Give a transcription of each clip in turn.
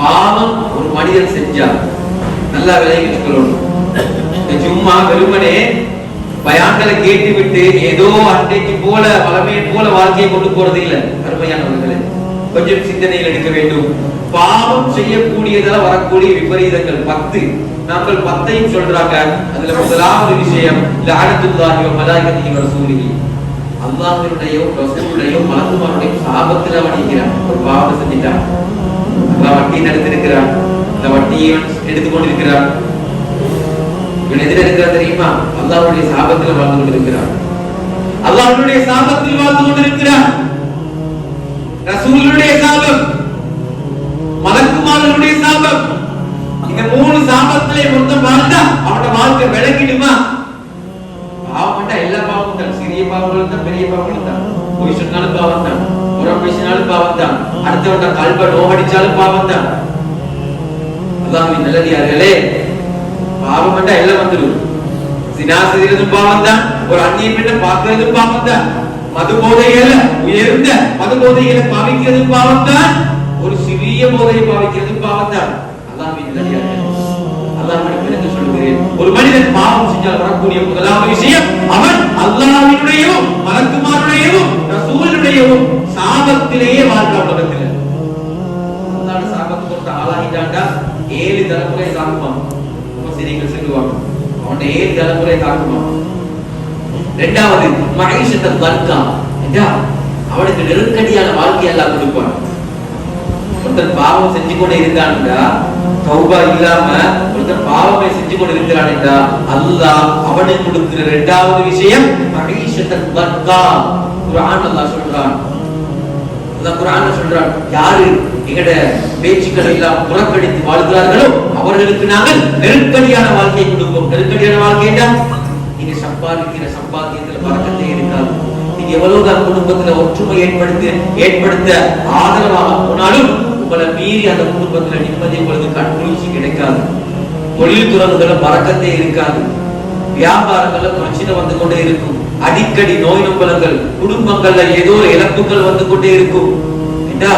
பாவம் ஒரு மனிதன் செஞ்சா நல்லா விலகி வச்சுக்கணும் சும்மா வெறுமனே பயான்களை கேட்டு விட்டு ஏதோ அன்றைக்கு போல பழமையை போல வாழ்க்கையை கொண்டு போறது இல்ல அருமையானவர்களே. கொஞ்சம் சிந்தனையில் எடுக்க வேண்டும். பாவம் செய்யக்கூடியதால வரக்கூடிய விபரீதங்கள் பத்து. நாங்கள் பத்தையும் சொல்றாங்க. அதுல முதலாவது விஷயம் லானத்துல்லாஹி வ மலாயிகத்திஹி வ ரசூலிஹி. அல்லாஹ்வுடையோ ரசூலுடையோ மலக்குமாருடைய சாபத்துல வணிகிறான் ஒரு பாவத்தை செஞ்சிட்டான். அல்லாஹ் வட்டி நடத்திருக்கிறான். அந்த வட்டியை எடுத்துக்கொண்டிருக்கிறான். இவன் எதிர இருக்கிறான் தெரியுமா? அல்லாவுடைய சாபத்தில் வாழ்ந்து கொண்டிருக்கிறான். அல்லாவுடைய சாபத்தில் வாழ்ந்து கொண்டிருக்கிறான். ரசூலுடைய சாபம் மலக்குமாரனுடைய சாபம். இந்த மூணு சாபத்திலே மொத்தம் வாழ்ந்தா அவனோட வாழ்க்கை விளக்கிடுமா பாவம்டா எல்லா பாவமும் தான். சிறிய பாவங்களும் தான் பெரிய பாவங்களும் தான். பொய் சொன்னாலும் பாவம் தான். புறம் பேசினாலும் பாவம் தான் அடுத்தவன் கல்வ நோகடிச்சாலும் பாவம் தான் அல்லாஹ்வின் நல்லடியார்களே பாவம் என்றா எல்லாம் வந்துடும் சினா செய்யறதும் பாவம் தான் ஒரு அந்நிய பெண்ணை பார்க்கறதும் பாவம் தான் மது போதைகளை உயர்ந்த மது போதைகளை பாவிக்கிறதும் பாவம் தான் ஒரு சிறிய போதையை பாவிக்கிறதும் பாவம் தான் அல்லாஹ்வின் நல்லடியார்களே பிறகு ஒரு மனிதன் பாவம் செஞ்சால் வரக்கூடிய முதலாவது விஷயம் அவன் அல்லாஹ்வினுடையவும் மலக்குமாருடையவும் ரசூலுடையவும் சாபத்திலேயே வாழ்க்கை உலகத்தில். அல்லாஹ் சாபத்துக்கு ஒரு ஆளாகிட்டாண்டா ஏழு தலைமுறை தாக்குவான் முஃபஸிரீன்கள் சொல்லுவாங்க. அவன் ஏழு தலைமுறை தாக்குவான் இரண்டாவது மகேஷத்தை தர்க்கா அவனுக்கு நெருக்கடியான வாழ்க்கையெல்லாம் கொடுப்பான். ஒருத்தன் பாவம் செஞ்சு கொண்டு இருந்தான்டா தௌபா இல்லாம ஒருத்தர் பாவமே செஞ்சு கொண்டு இருக்கிறான்டா அல்லாஹ் அவனுக்கு கொடுக்கிற இரண்டாவது விஷயம் மகிஷத்தை பர்கா. குரான் அல்லாஹ் சொல்றான். அல்லாஹ் குரான் சொல்றான் யாரு எங்கட பேச்சுக்களை எல்லாம் புறக்கணித்து வாழ்கிறார்களோ அவர்களுக்கு நாங்கள் நெருக்கடியான வாழ்க்கையை கொடுப்போம். நெருக்கடியான வாழ்க்கையிடா நீங்க சம்பாதிக்கிற சம்பாத்தியத்துல பறக்கத்தே இருக்காது. நீங்க எவ்வளவுதான் குடும்பத்துல ஒற்றுமை ஏற்படுத்த ஏற்படுத்த ஆதரவாக போனாலும் உங்களை மீறி அந்த குடும்பத்துல நிம்மதி உங்களுக்கு கண்குளிர்ச்சி கிடைக்காது. தொழில் துறவுகள பறக்கத்தே இருக்காது. வியாபாரங்கள்ல பிரச்சனை வந்து கொண்டே இருக்கும். அடிக்கடி நோய் நம்பலங்கள் குடும்பங்கள்ல ஏதோ ஒரு இழப்புகள் வந்து கொண்டே இருக்கும். என்றா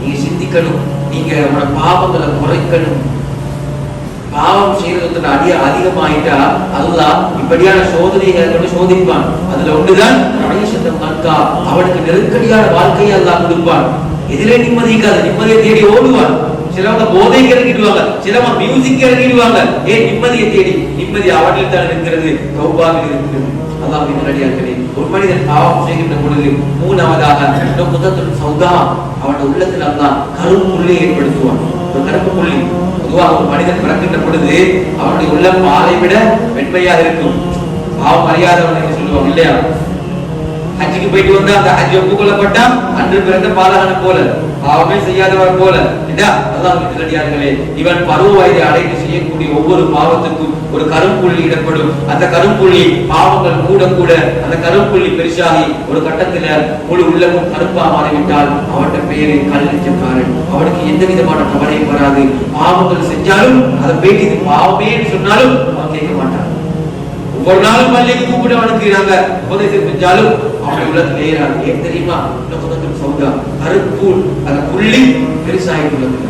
நீங்க சிந்திக்கணும். நீங்க உங்களோட பாவங்களை குறைக்கணும். பாவம் செய்யறது அடிய அதிகமாயிட்டா அதுதான் இப்படியான சோதனைகளை சோதிப்பான். அதுல ஒன்றுதான் கணேசன் அவனுக்கு நெருக்கடியான வாழ்க்கையை அல்லாஹ் கொடுப்பான். எதிலே நிம்மதி இருக்காது. நிம்மதியை தேடி ஓடுவான் சிலவங்க போதைக்கு இறங்கிடுவாங்க. சிலவங்க மியூசிக் இறங்கிடுவாங்க. ஏ நிம்மதியை தேடி. நிம்மதி அவனில் தான் இருக்கிறது. கௌபாவில் இருக்கிறது. அதான் நல்லடியார்களே ஒரு மனிதன் பாவம் செய்கின்ற பொழுது மூணாவதாக முதல் சௌதா அவனோட உள்ளத்தில் கரும்பு கரும்புள்ளை ஏற்படுத்துவான். ஒரு கருப்பு புள்ளி பொதுவாக ஒரு மனிதன் பிறக்கின்ற பொழுது அவனுடைய உள்ளம் ஆலை விட வெண்மையாக இருக்கும். பாவம் அறியாதவன் என்று சொல்லுவாங்க இல்லையா? ஹஜ்ஜுக்கு போயிட்டு வந்தா அந்த ஹஜ் ஒப்புக்கொள்ளப்பட்டா அன்று பிறந்த பாலகனை போல பாவமே செய்யாதவர் போல அதான் நல்லடியார்களே இவன் பருவ வயதை அடைந்து செய்யக்கூடிய ஒவ்வொரு பாவத்துக்கும் ஒரு கரும்புள்ளி இடப்படும். அந்த கரும்புள்ளி பாவங்கள் கூட கூட அந்த கரும்புள்ளி பெருசாகி ஒரு கட்டத்துல முழு உள்ளமும் கருப்பா மாறிவிட்டால் அவன்கிட்ட பெயரை கல்லிச்சக்காரன் அவனுக்கு எந்த விதமான கவலையும் வராது. பாவங்கள் செஞ்சாலும் அதை போயிட்டு இது பாவமேன்னு சொன்னாலும் அவன் கேட்க மாட்டான். ஒவ்வொரு நாளும் பள்ளிக்கு கூப்பிட்டு அவனுக்கு நாங்க உபதேசம் செஞ்சாலும் அவனுடைய உள்ளத்துல ஏன் தெரியுமா? இன்னும் சௌதா கருப்பூல் அந்த புள்ளி பெருசாகிட்டுள்ளது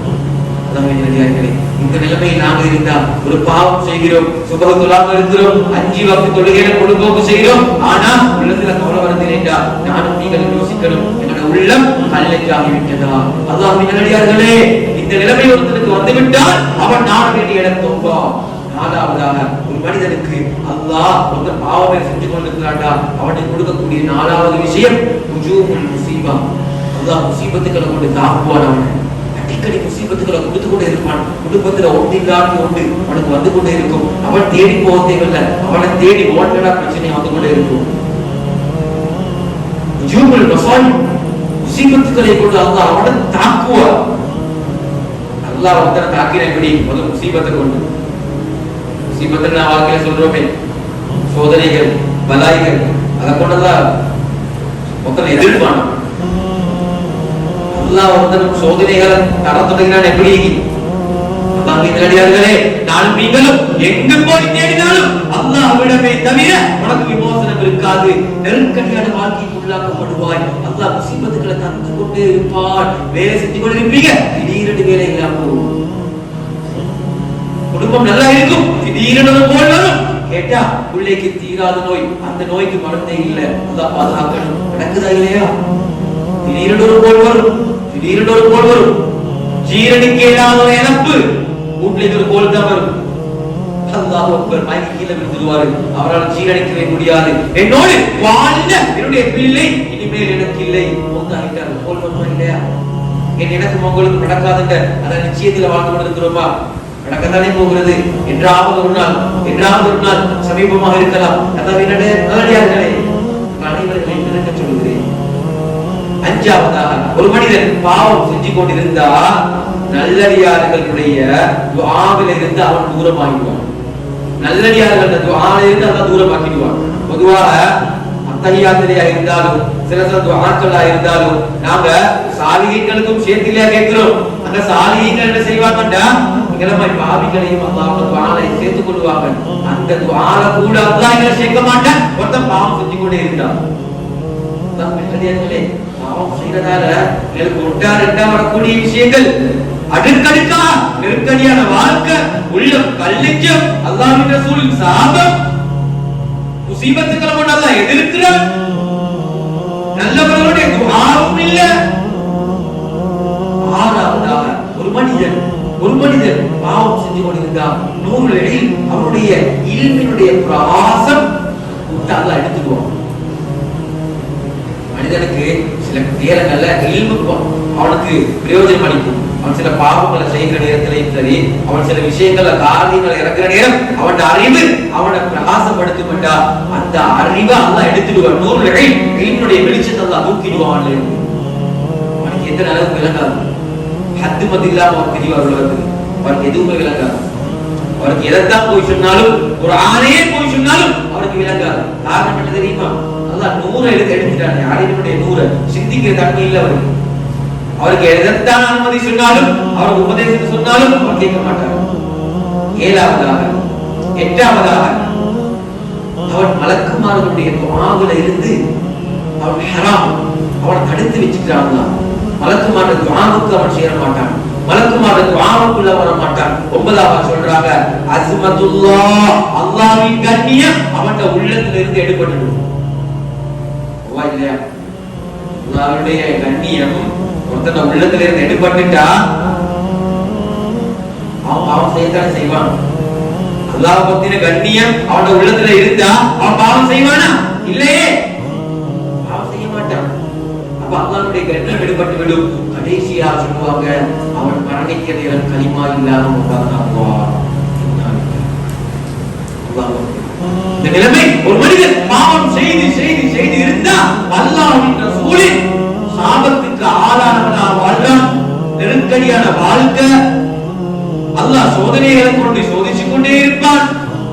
இந்த நிலைமையில் நாங்க இருந்தா ஒரு பாவம் செய்கிறோம். சுபகத்துலாம இருக்கிறோம். அஞ்சு வகுப்பு தொழுகையில பொழுதுபோக்கு செய்கிறோம். ஆனா உள்ளத்துல கவலை வருகிறேன்டா நானும் நீங்கள் யோசிக்கணும். என்னோட உள்ளம் கல்லஞ்சாகி விட்டதா அதான் நல்லடியார்களே இந்த நிலைமை ஒருத்தனுக்கு வந்துவிட்டால் அவன் நாட வேண்டிய இடம் தோம்பா நாலாவதாக மனிதனுக்கு அல்லாஹ் ஒரு பாவமே செஞ்சு கொண்டிருக்கிறாண்டா அவனுக்கு கொடுக்கக்கூடிய நாலாவது விஷயம் உஜூமுல் முசீபா. அல்லாஹ் முசீபத்துக்களை கொண்டு தாக்குவான் அவனை. அடிக்கடி முசீபத்துக்களை கொடுத்து கொண்டே இருப்பான். குடும்பத்துல ஒன்று இல்லாத ஒன்று அவனுக்கு வந்து கொண்டே இருக்கும். அவன் தேடி போக தேவையில்லை. அவனை தேடி ஓட்டடா பிரச்சனை வந்து கொண்டே இருக்கும். உஜூமுல் மசால் முசீபத்துக்களை கொண்டு அல்லாஹ் அவனை தாக்குவான். அல்லாஹ் ஒருத்தனை தாக்கினபடி எப்படி? முதல் முசீபத்தை கொண்டு. முசீபத்தை நான் வாழ்க்கையில சொல்றோமே சோதனைகள் பலாய்கள் அதை கொண்டுதான் மொத்தம் எதிர்ப்பான் அல்லாஹ் சோதனைகளை தர எப்படி? நான் நீங்களும் எங்க போய் தேடினாலும் அல்லாஹ்விடமே தவிர உனக்கு விமோசனம் இருக்காது. நெருக்கடியான வாழ்க்கைக்கு உள்ளாக்கப்படுவாய் அல்லாஹ் முசீபத்துக்களை தந்து கொண்டே இருப்பான். வேலை செஞ்சு கொண்டு இருப்பீங்க திடீரென்று வேலை இல்லாமல் குடும்பம் நல்லா இருக்கும். திடீரென போல் வரும். கேட்டா பிள்ளைக்கு தீராத நோய். அந்த நோய்க்கு மருந்தே இல்ல. அதான் பாதுகாக்கணும். நடக்குதா இல்லையா? திடீரென ஒரு போல் வரும். திடீரென ஒரு போல் வரும். ஜீரணிக்க இல்லாத இழப்பு. வீட்டுல ஒரு போல் தான் வரும். அல்லாஹ் அக்பர் மயங்கி கீழே அவரால் ஜீரணிக்கவே முடியாது. என்னோடு வாழ்ந்த என்னுடைய பிள்ளை இனிமேல் எனக்கு இல்லை. போல் இல்லையா? என் எனக்கும் உங்களுக்கு நடக்காதுங்க. அதை நிச்சயத்துல வாழ்ந்து கொண்டிருக்கிறோமா? நடக்கத்தானே போகிறது. என்றாவது ஒரு நாள் என்றாவது ஒரு நாள் சமீபமாக இருக்கலாம். அதாவது நல்லடியார்களே அனைவர்களையும் சொல்கிறேன். அஞ்சாவதாக ஒரு மனிதன் பாவம் செஞ்சு கொண்டிருந்தா நல்லடியார்களுடைய துஆவில இருந்து அவன் தூரமாகிடுவான். நல்லடியார்கள் துஆவில இருந்து அவன் தூரமாக்கிடுவான். பொதுவாக அத்தகையாத்திரையா இருந்தாலும் சில சில துஆக்களா இருந்தாலும் நாங்க சாலிகளுக்கும் சேர்த்திலையா கேட்கிறோம். அந்த சாலிகைகள் என்ன செய்வாங்கடா எங்களை பாவிகளையும் அல்லாஹ் துவாலை சேர்த்துக் கொள்வாங்க அந்த துவால கூட அல்லாஹ் எங்களை சேர்க்க மாட்டேன். ஒருத்தன் பாவம் செஞ்சு கொண்டே இருந்தான். பாவம் செய்யறதால எனக்கு ஒட்டா ரெண்டா வரக்கூடிய விஷயங்கள். அடுக்கடுக்கா நெருக்கடியான வாழ்க்கை உள்ளம் கல்லிச்சம் அல்லாஹ்வின் ரசூலின் சாபம் முசீபத்துக்களை கொண்டு அல்லாஹ் எதிர்க்கிற நல்லவர்களுடைய துவாரம் இல்லை. ஆறாவதாக ஒரு மனிதன் ஒரு மனிதன் பாவம் செஞ்சு கொண்டிருந்தார் நூல்களில் அவனுடைய இல்மினுடைய பிரகாசம் விட்டு எடுத்துக்குவான் மனிதனுக்கு சில நேரங்கள்ல இல்மு அவனுக்கு பிரயோஜனம் அளிக்கும். அவன் சில பாவங்களை செய்கிற நேரத்திலையும் சரி அவன் சில விஷயங்கள காரியங்களை இறக்குற நேரம் அவன் அறிவு அவனை பிரகாசப்படுத்தும் என்றா அந்த அறிவை அல்லாஹ் எடுத்துடுவான். நூறு இல்முடைய வெளிச்சத்தை எல்லாம் தூக்கிடுவான். அவனுக்கு எந்த நிலவும் விளங்காது? ஹத்து மத்து இல்லாம அவன் தெரியவார் உலகத்துக்கு அவருக்கு எதுவுமே விளங்காது அவருக்கு எதைத்தான் போய் சொன்னாலும் ஒரு ஆணையே போய் சொன்னாலும் அவருக்கு விளங்காது. காரணம் என்ன தெரியுமா? அதான் நூறை எடுத்து எடுத்துட்டாங்க அறிவினுடைய நூறு? சிந்திக்கிற தன்மை இல்லை அவருக்கு. அவருக்கு எதைத்தான் அனுமதி சொன்னாலும் அவருக்கு உபதேசத்தை சொன்னாலும் அவர் கேட்க மாட்டார். ஏழாவதாக எட்டாவதாக அவன் மலக்குமாரனுடைய துவாவில இருந்து அவன் ஹராம் அவனை தடுத்து வச்சுக்கிறான் மலக்குமாரன் துவாவுக்கு அவன் சேர மாட்டான். மலக்குமார துவாவுக்குள்ள வர மாட்டான் ஒன்பதாவது சொல்றாங்க அஸ்மத்துல்லா அல்லாவின் கண்ணியம் அவன் உள்ளத்துல இருந்து எடுபட்டுடும் வா இல்லையா? அல்லாஹ்வுடைய கண்ணியம் ஒருத்தன் உள்ளத்துல இருந்து எடுபட்டுட்டா அவன் பாவம் செய்யத்தானே செய்வான். அல்லாஹ் பத்தின கண்ணியம் அவனோட உள்ளத்துல இருந்தா அவன் பாவம் செய்வானா? இல்லையே. பாவம் செய்ய மாட்டான். அப்ப அல்லாவுடைய கண்ணியம் எடுபட்டு விடும் கடைசியா சொல்லுவாங்க மரணிக்கிற நேரம் களிமா இல்லாம இந்த நிலைமை ஒரு மனிதன் பாவம் செய்து செய்து செய்து இருந்தா அல்லாஹ்வின் சூழல் சாபத்துக்கு ஆளானவனா வாழ்றான். நெருக்கடியான வாழ்க்கை அல்லாஹ் சோதனைகளை கொண்டு சோதிச்சு கொண்டே இருப்பான்.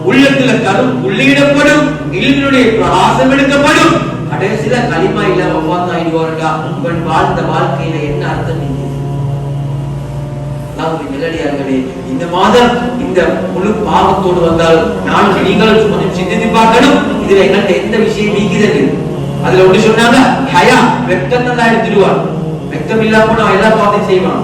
உள்ளத்துல கரும் உள்ளிடப்படும் இல்லினுடைய பிரகாசம் எடுக்கப்படும். கடைசியில களிமா இல்லாம ஒவ்வாந்து ஆயிடுவாருடா. இவன் வாழ்ந்த வாழ்க்கையில என்ன அர்த்தம்? இல்லை நல்லடியார்களே இந்த மாதம் இந்த முழு பாவத்தோடு வந்தால் நாளைக்கு நீங்களும் கொஞ்சம் சிந்தித்து பார்க்கணும். இதுல எங்கள்கிட்ட எந்த விஷயம் நீக்கிறது அதுல ஒண்ணு சொன்னாங்க ஹயா வெட்டம் தான் எடுத்துடுவான். வெக்கம் இல்லாம நான் எல்லா பாவத்தையும் செய்வான்.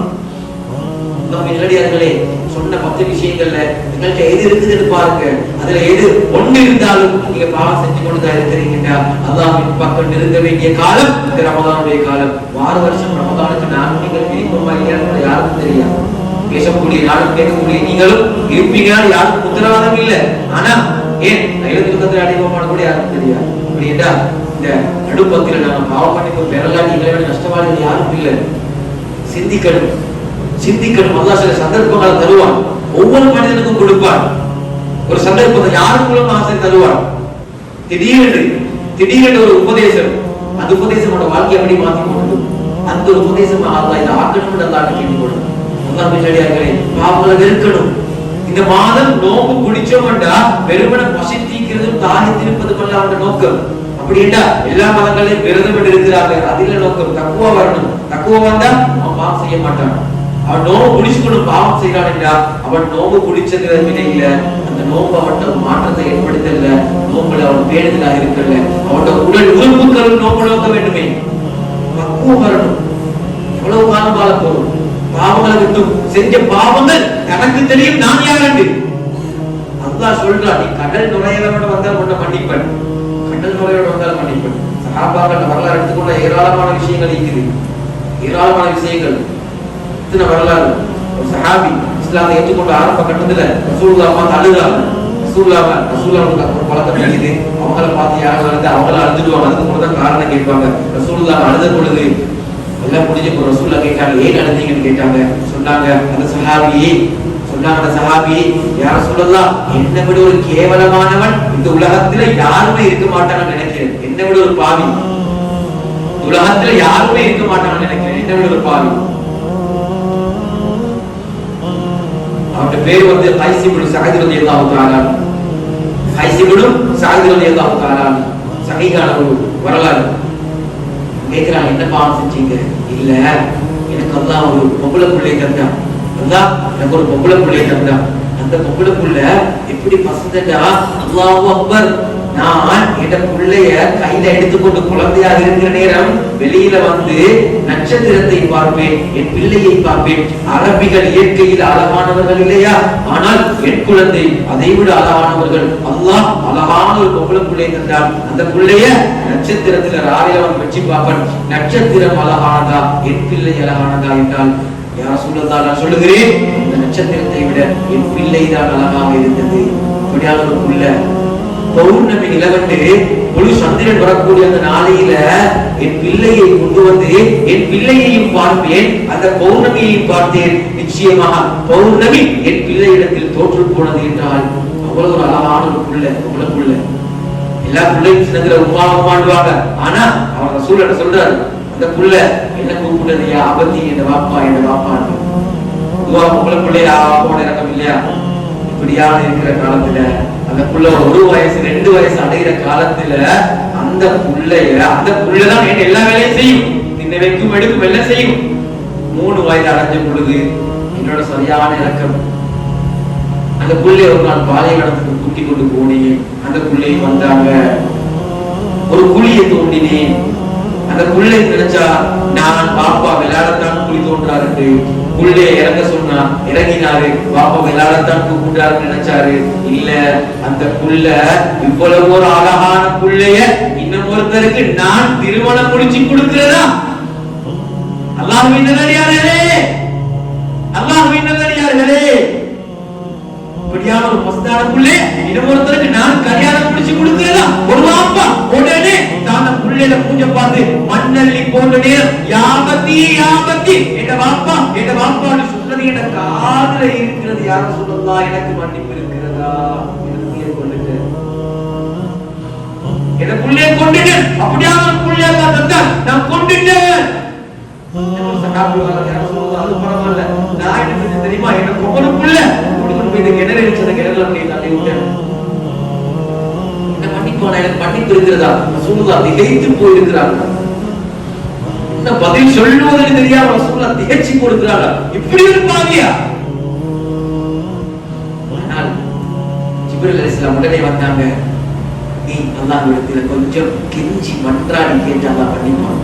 நல்லடியார்களே சொன்ன பத்து விஷயங்கள்ல எங்கள்கிட்ட எது இருக்குதுன்னு பாருங்க. அதுல எது ஒண்ணு இருந்தாலும் நீங்க பாவம் செஞ்சு கொண்டு இருக்கிறீங்கடா. இருக்கிறீங்கன்னா பக்கம் நிறுத்த வேண்டிய காலம் இந்த ரமதானுடைய காலம். வார வருஷம் ரமதானுக்கு நான் நீங்கள் பிரிப்போமா இல்லையான்னு யாருக்கும் தெரியாது. பேசக்கூடிய யாரும் கேட்கக்கூடிய நீங்களும் இருப்பீங்களால் யாருக்கும் உத்தரவாதம் இல்லை. ஆனா ஏன் நைலத்துக்கத்தில் அடைவோமான கூட யாருக்கும் தெரியாது. அப்படி என்றா இந்த நடுப்பத்தில நாங்கள் பாவம் பண்ணி பெறலாம் நீங்களை விட நஷ்டவாளிகள் யாரும் இல்லை. சிந்திக்கணும். சிந்திக்கணும். அல்லாஹ் சில சந்தர்ப்பங்களை தருவான். ஒவ்வொரு மனிதனுக்கும் கொடுப்பான். ஒரு சந்தர்ப்பத்தை யாருக்கு மூலமா ஆசை தருவான்? திடீரென்று திடீரென்று ஒரு உபதேசம். அந்த உபதேசம் உன்னோட வாழ்க்கையை எப்படி மாத்தி கொண்டு அந்த உபதேசம் அல்லாஹ் இதை ஆக்கணும் அல்லாஹ் கேட்டுக்கொள்ளும் அல்லாஹ் பிள்ளையார்களே பாவங்களை வெறுக்கணும். இந்த மாதம் நோம்பு குடிச்சோம்டா வெறுமன பசித்தீக்கிறதும் தாகித்திருப்பதும் அல்ல அவனோட நோக்கம். அப்படின்னா எல்லா மதங்களையும் விரதம் இருக்கிறாங்க அதில நோக்கம் தக்குவா வரணும். தக்குவா வந்தா அவன் பாவம் செய்ய மாட்டான். அவன் நோம்பு குடிச்சுக்கணும் பாவம் செய்யறான்டா அவன் நோம்பு குடிச்சது வினையில அந்த நோம்பு அவன்கிட்ட ஒரு மாற்றத்தை ஏற்படுத்தல. நோம்புல அவன் பேணுதலாக இருக்கல. அவனோட உடல் உறுப்புகளும் நோம்பு நோக்க வேண்டுமே. பக்குவம் வரணும். எவ்வளவு காலம் வாழ போறோம்? பாவங்களை விட்டும் செஞ்ச பாவங்கள் எனக்கு தெரியும் நான் யாரண்டு அல்லா சொல்றா நீ கடல் நுழையலோட வந்தால் கொண்ட மன்னிப்பன். கடல் நுழையோட வந்தால் மன்னிப்பன். சகாபாக்கள் வரலாறு எடுத்துக்கொண்ட ஏராளமான விஷயங்கள் இருக்குது. ஏராளமான விஷயங்கள். இத்தனை வரலாறு. ஒரு சஹாபி இஸ்லாத்தை ஏற்றுக்கொண்ட ஆரம்ப கட்டத்துல ரசூல்லா பார்த்து அழுதாங்க ரசூலுல்லாஹ் ரசூலுல்லாஹ் ஒரு பழக்கம் இருக்குது. அவங்கள பார்த்து யாரும் வந்து அவங்கள அழுதுடுவாங்க அதுக்கு கூட தான் காரணம் கேட்பாங்க. ரசூல்லா அழுத பொழுது எல்லாம் முடிஞ்ச இப்போ ரசூலுல்லாஹ் கேட்டாங்க ஏன் நடந்தீங்கன்னு கேட்டாங்க. சொன்னாங்க அந்த சஹாபியே சொன்னாங்க அந்த சஹாபி யார சொல்லலாம் என்னை விட ஒரு கேவலமானவன் இந்த உலகத்துல யாருமே இருக்க மாட்டாங்கன்னு நினைக்கிறேன். என்னை விட ஒரு பாவி. உலகத்துல யாருமே இருக்க மாட்டாங்கன்னு நினைக்கிறேன். என்னை விட ஒரு பாவி. அவருடைய பேர் வந்து கைசிபுடு சகதி ரதி அல்லாஹு தஆலா. கைசிபுடு சகதி ரதி அல்லாஹு தஆலா. சகைகான ஒரு வரலாறு. கேட்கிறாங்க என்ன பாவம் செஞ்சீங்க? இல்ல எனக்கு அல்லாஹ் ஒரு பொம்பளை பிள்ளை தந்தான் அதான் எனக்கு ஒரு பொம்பளை பிள்ளை தந்தான் அந்த பொம்பளை புள்ள எப்படி பசந்தா அல்லாவும் அக்பர். நான் என் பிள்ளைய கையில எடுத்துக்கொண்டு குழந்தையாக இருக்கிற நேரம் வெளியில வந்து நட்சத்திரத்தை பார்ப்பேன் என் பிள்ளையை பார்ப்பேன். அரபிகள் இயற்கையில் அழகானவர்கள் இல்லையா? ஆனால் என் குழந்தை அதை விட அழகானவர்கள் அல்லாஹ் அழகான ஒரு பொம்பளை பிள்ளை தந்தான் அந்த பிள்ளைய நட்சத்திரத்துல ராயவன் வச்சு பார்ப்பன். நட்சத்திரம் அழகானதா? என் பிள்ளை அழகானதா என்றால் யார் சொல்லதா நான் சொல்லுகிறேன் இந்த நட்சத்திரத்தை விட என் பிள்ளைதான் அழகாக இருந்தது. இப்படியான ஒரு பிள்ளை பௌர்ணமி நிலவண்டு முழு சந்திரன் வரக்கூடிய அந்த நாளையில என் பிள்ளையை கொண்டு வந்து என் பிள்ளையையும் பார்ப்பேன் அந்த பௌர்ணமியையும் பார்த்தேன். நிச்சயமாக பௌர்ணமி என் பிள்ளையிடத்தில் தோற்று போனது என்றால் அவ்வளவு ஒரு அழகான ஒரு புள்ள அவ்வளவு புள்ள. எல்லா பிள்ளையும் சின்னதுல உமா உமாண்டுவாங்க ஆனா அவங்க சூழல சொல்றாரு? அந்த புள்ள என்ன கூப்பிடுறதையா அபத்தி என் வாப்பா என் வாப்பா உவா உங்களை பிள்ளையா? அப்பாவோட இறக்கம் இல்லையா? இப்படியான இருக்கிற காலத்துல அந்த புள்ள ஒரு வயசு ரெண்டு வயசு அடைகிற காலத்துல அந்த புள்ளைய அந்த புள்ளதான் என்ன எல்லா வேலையும் செய்யும். நின்ன வைக்கும் எடுக்கும் எல்லாம் செய்யும். மூணு வயது அடைஞ்ச பொழுது என்னோட சரியான இலக்கம் அந்த புள்ளைய ஒரு நாள் பாலைவனத்துக்கு கூட்டி கொண்டு போனேன். அந்த புள்ளையும் வந்தாங்க. ஒரு குழியை தோண்டினேன். அந்த புள்ளை நினைச்சா நான் பாப்பா விளையாடத்தான் குழி தோன்றாரு புள்ளைய இறங்க சொன்னா இறங்கினாரு. பாப்பா விளையாடத்தான் கூப்பிட்டாரு நினைச்சாரு. இல்ல அந்த புள்ள இவ்வளவு ஒரு அழகான புள்ளைய இன்னும் ஒருத்தருக்கு நான் திருமணம் முடிச்சு கொடுக்கிறதா அல்லாஹ்வின் நல்லடியார்களே அல்லாஹ்வின் நல்லடியார்களே இப்படியான ஒரு மஸ்தான புள்ளே இன்னொருத்தருக்கு நான் கல்யாணம் முடிச்சு கொடுக்கிறதா ஒரு வாப்பா உடனே புள்ளையில பூஜை பார்த்து மண்ணள்ளி போன்ற யாபத்தி யாபத்தி என் வாப்பா என் பாப்பான்னு சொன்னது என காதுல இருக்கிறது யாரும் சொல்லலாம் எனக்கு மன்னிப்பு இருக்கிறதா? என் புள்ளைய கொண்டுட்டு. என் புள்ளைய கொண்டுட்டேன் தந்தா நான் கொண்டுட்டேன் நான் என்ன தெரியுமா? எனக்கு ஒவ்வொரு புள்ள கொண்டு போய் கிணறு இருந்துச்சு கிணறுல போய் தள்ளி விட்டேன் என்ன எனக்கு மன்னிப்பு இருக்கிறதா ரசூலுல்லா திகைத்து போயிருக்கிறாங்க. என்ன பதில் சொல்லுவதற்கு தெரியாம ரசூலுல்லா திகைச்சு கொடுக்கிறாங்க இப்படி இருப்பாங்கயா ஆனால் ஜிப்ரல் அலிஸ்லாம் உடனே வந்தாங்க. நீ அல்லாஹ் இடத்துல கொஞ்சம் கெஞ்சி மன்றாடி கேட்டு பண்ணிப்பான்.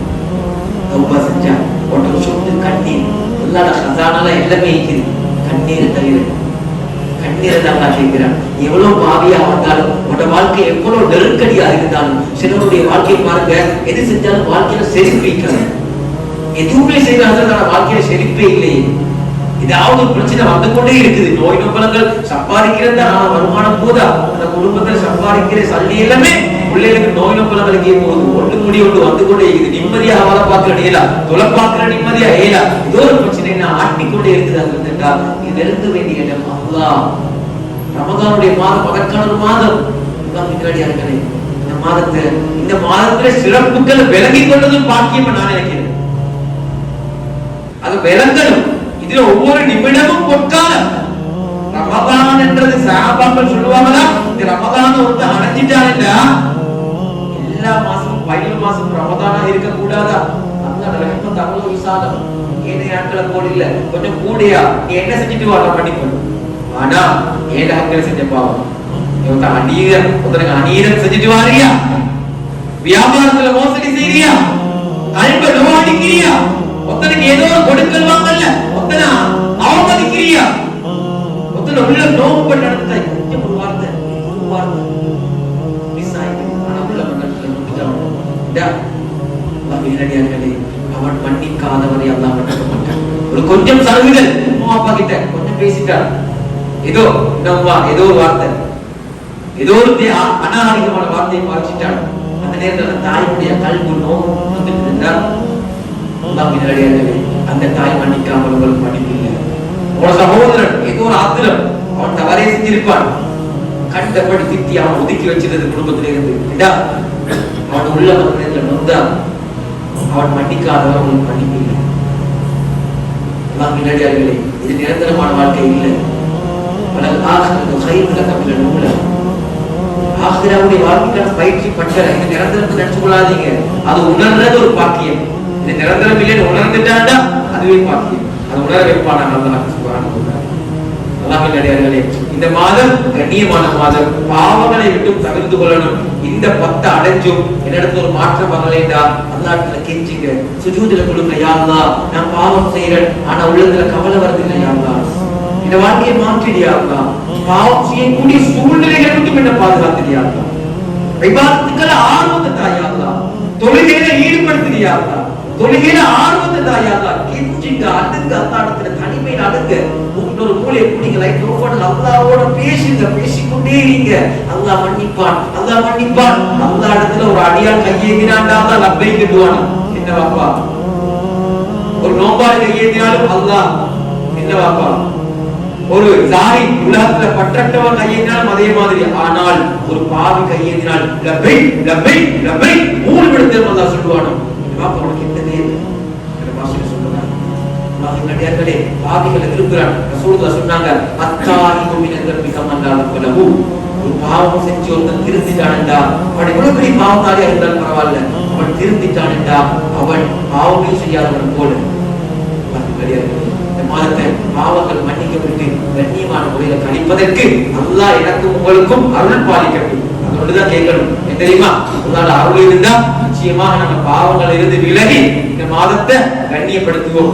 தௌபா செஞ்சா ஒன்றை சொத்து கண்ணீர். அல்லாஹ் ஹசானால எல்லாமே இருக்குது கண்ணீரை தவிர கண்ணீரை தான் நான் கேட்கிறேன். எவ்வளவு பாவியா வந்தாலும் உன்னோட வாழ்க்கை எவ்வளவு நெருக்கடியா இருந்தாலும் சிலருடைய வாழ்க்கையை பாருங்க எது செஞ்சாலும் வாழ்க்கையில செழிப்பு இருக்காது. எதுவுமே செய்யறாங்க வாழ்க்கையில செழிப்பே இல்லையே ஏதாவது ஒரு பிரச்சனை வந்து கொண்டே இருக்குது. நோய் நொம்பலங்கள் சம்பாதிக்கிறது ஆனா வருமானம் போதா? அந்த குடும்பத்துல சம்பாதிக்கிற சல்லி எல்லாமே பிள்ளைகளுக்கு நோய் நொம்பலங்களுக்கு போகுது ஒன்று முடி ஒன்று வந்து கொண்டே இருக்குது. நிம்மதியா அவளை பார்க்கிற இயலா தொலை பார்க்கிற நிம்மதியா ஏலா ஏதோ ஒரு பிரச்சனை என்ன ஆட்டிக்கொண்டே இருக்குது அது வந்துட்டா இது வேண்டிய இடம் அல்லா. ரமதானுடைய மாதம் அதற்கான ஒரு மாதம். அல்லாஹ் இருக்கிறாடியார்களே இந்த மாதத்தை இந்த மாதத்துல சிறப்புகள் விலகி கொண்டதும் பாக்கியம் நான் நினைக்கிறேன். அது விளங்கணும். இதுல ஒவ்வொரு நிமிடமும் பொற்காலம். ரமதான் என்றது சாபாக்கள் சொல்லுவாங்களா? இந்த ரமதான் ஒருத்தன் அடைஞ்சிட்டான்டா எல்லா மாசமும் பயிர் மாசம் ரமதானா இருக்க கூடாதா அந்த ரஹ்மத் அவ்வளவு விசாலம் ஏழை நாட்களை போல இல்ல கொஞ்சம் கூடியா என்ன செஞ்சுட்டு வா நான் பண்ணிப்பேன் ஆனா ஏழை ஆட்கள் செஞ்ச பாவம் இவங்க அநீரம் உதனக்கு அநீரம் செஞ்சுட்டு வாரியா வியாபாரத்துல மோசடி செய்யறியா கல்வ நோவாடிக்கிறியா ஒருத்தனுக்கு ஏதோ கொடுக்கல் வாங்கல ஒத்தனா அவமதிக்கிறியா ஒத்தனை உள்ள நோக்கப்பட்டு நடந்தா கொஞ்சம் ஒரு வார்த்தை ஒரு வார்த்தை இல்லையா? நேரடியார்களே அவன் மன்னிக்காதவரை அல்லாஹ் மன்னிக்க மாட்டான் ஒரு கொஞ்சம் சலுகைகள் அம்மா அப்பா கிட்ட கொஞ்சம் பேசிட்டார் ஏதோ நம்மா ஏதோ ஒரு வார்த்தை ஏதோ ஒரு தே- அநாகரிகமான வார்த்தையை பாய்ச்சிட்டான் அந்த நேரத்தில் அந்த தாயுடைய கல்வி நோக்கம் வந்துட்டு இருந்தால் அல்லாஹ் நேரடியார்களே அந்த தாய் மன்னிக்காமல் உங்களுக்கு மன்னிப்பில்லை. உங்களோட சகோதரன் ஏதோ ஒரு ஆத்திரம் அவன் தவறே செஞ்சிருப்பான். கண்டபடி திட்டி அவன் ஒதுக்கி வச்சிருந்தது குடும்பத்திலிருந்து. அவன் உள்ள மனிதர்கள் நொந்தா அவன் மன்னிக்காதவன் அவனுக்கு மன்னிப்பு இல்லை அல்லாஹ் நேரடியார்களே இது நிரந்தரமான வாழ்க்கை இல்லை. வலல் ஆஹிரத்து கைருல கபில நூல ஆஹிராவுடைய வாழ்க்கைக்கான பயிற்சி பட்டற இது நிரந்தரத்தை நினைச்சு கொள்ளாதீங்க. அது உணர்றது ஒரு பாக்கியம். இது நிரந்தரம் இல்லைன்னு உணர்ந்துட்டாண்டா அதுவே பாக்கியம். அது உணர வைப்பான அல்லாஹ் சுப்ஹானஹு வ தஆலா அல்லாஹ்வின் அடியார்களே இந்த மாதம் கண்ணியமான மாதம். பாவங்களை விட்டு தவிர்த்து கொள்ளணும். இந்த பத்தை அடைஞ்சும் என்னிடத்துல ஒரு மாற்றம் வரலைடா அல்லாஹ்விட கெஞ்சிங்க. சுஜூதுல கொடுங்க யா நான் பாவம் செய்யறேன் ஆனா உள்ளத்துல கவலை வருது யா இந்த வாழ்க்கையை மாற்றிடியா பாவம் செய்யக்கூடிய சூழ்நிலைகளை மட்டும் என்ன பாதுகாத்துடியா அல்லாஹ். விவாதத்துக்கள் ஆர்வத்தை தாயா தொழுகையில ஈடுபடுத்துறியா தொழுகையில ஆர்வத்தை தாயா அல்லாஹ் அடுங்க அல்லாஹ்விடத்துல தனிமையில அடுங்க இன்னொரு மூலையை பிடிங்க லைட் பேசுங்க பேசிக்கொண்டே இருங்க. அல்லாஹ் மன்னிப்பான் அல்லாஹ் மன்னிப்பான். இடத்துல ஒரு அடியால் கையேந்தினாண்டா அல்லாஹ் லப்பை கட்டுவான். என்ன வாப்பா ஒரு கையேந்தினாலும் என்ன பாப்பா? ஒரு சாரி உலகத்துல பற்றட்டவன் கையேந்தினாலும் அதே மாதிரி. ஆனால் ஒரு பாவி கையேந்தினால் லப்பை லப்பை லப்பை மூணு விடத்தில் அல்லாஹ் சொல்லுவானோ? உனக்கு என்ன நடிகர்களே பாவிகளை விரும்புகிறான் ரசூலுல்லா சொன்னாங்க அத்தாஹிகு மினல் தம்பி கமல்லாஹு கொலவு ஒரு பாவம் செஞ்சு ஒருத்தன் திருந்திட்டான்டா அவன் எவ்வளவு பெரிய பாவத்தாரியா இருந்தாலும் பரவாயில்ல. அவன் திருந்திட்டான்டா அவன் பாவமே செய்யாதவன் போல. இந்த மாதத்தை பாவங்கள் மன்னிக்கப்பட்டு கண்ணியமான முறையில கழிப்பதற்கு அல்லா எனக்கும் உங்களுக்கும் அருள் பாலிக்கட்டும். அதோடுதான் கேட்கணும். தெரியுமா? உங்களால் அருள் இருந்தா நிச்சயமாக நம்ம பாவங்கள் இருந்து விலகி இந்த மாதத்தை கண்ணியப்படுத்துவோம்.